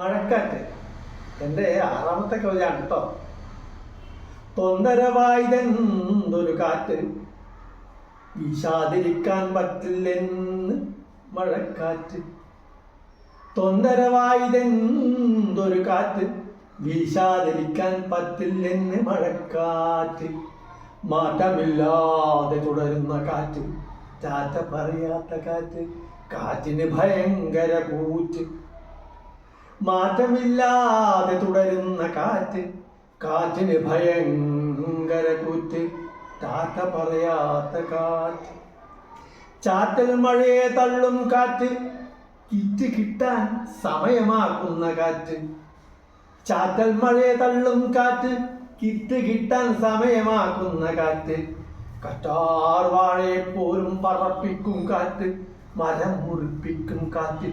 മഴക്കാറ്റ് എന്റെ ആറാമത്തെ കവിതയാണ് കേട്ടോ തൊന്തരവായതെന്തൊരു കാറ്റ്. വീശാതിരിക്കാൻ പറ്റില്ലെന്ന് മഴക്കാറ്റ്. തൊന്തരവായതെന്തൊരു കാറ്റ്. വീശാതിരിക്കാൻ പറ്റില്ലെന്ന് മഴക്കാറ്റ്. മാറ്റമില്ലാതെ തുടരുന്ന കാറ്റ്. ചാറ്റ പറയാത്ത കാറ്റ്. കാറ്റിന് ഭയങ്കര കൂറ്റ്. മാറ്റമില്ലാതെ തുടരുന്ന കാറ്റ് കാറ്റിന് ഭയങ്കര കൂറ്റ് താത്ത പറയാത്ത കാറ്റ്. ചാറ്റൽ മഴയെ തള്ളും കാറ്റ് കിറ്റ് കിട്ടാൻ സമയമാക്കുന്ന കാറ്റ്. ചാറ്റൽ മഴയെ തള്ളും കാറ്റ് കിറ്റ് കിട്ടാൻ സമയമാക്കുന്ന കാറ്റ്. കറ്റാർ വാഴയെ പോലും പറപ്പിക്കും കാറ്റ് മരം മുറിപ്പിക്കും കാറ്റ്.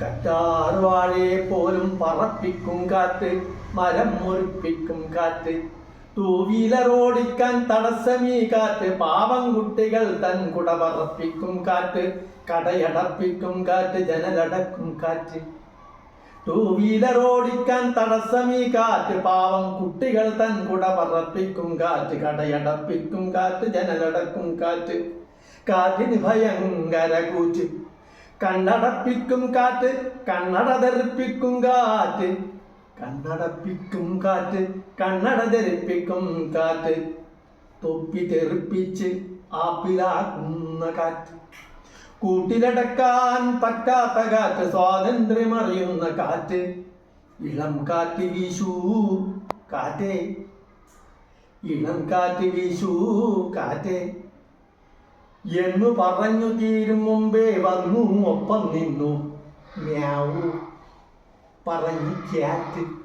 കറ്റാർ വാഴയെ പോലും പറപ്പിക്കും കാത്ത് മരം മുറിപ്പിക്കും കാത്ത്. ടൂ വീലർ ഓടിക്കാൻ തടസ്സമീ കാറ്റ് പാവം കുട്ടികൾ തൻ കുട പറപ്പിക്കും കാറ്റ് കടയടപ്പിക്കും കാറ്റ് ജനലടക്കും കാറ്റ് ടൂ വീലർ ഓടിക്കാൻ തടസ്സമീ കാറ്റ് പാവം കുട്ടികൾ തൻ കുട പറപ്പിക്കും കാറ്റ് കടയടപ്പിക്കും കാറ്റ് ജനലടക്കും കാറ്റ് കാറ്റിന് ഭയങ്കര കൂറ്റ് കണ്ണടപ്പിക്കും കാറ്റ് കണ്ണട ധരിപ്പിക്കും കാറ്റ്. കണ്ണടപ്പിക്കും കാറ്റ് കണ്ണട ധരിപ്പിക്കും കാറ്റ്. തൊപ്പി തെറിപ്പിച്ച് ആപ്പിലാക്കുന്ന കാറ്റ്. കൂട്ടിലടക്കാൻ പറ്റാത്ത കാറ്റ് സ്വാതന്ത്ര്യമറിയുന്ന കാറ്റ്. ഇളം കാറ്റ് വീശൂ കാറ്റേ. ഇളം കാറ്റ് വീശൂ കാറ്റേ. എന്നു പറഞ്ഞു തീരും മുമ്പേ വന്നു ഒപ്പം നിന്നു. മ്യാവു. പറഞ്ഞു ക്യാറ്റ്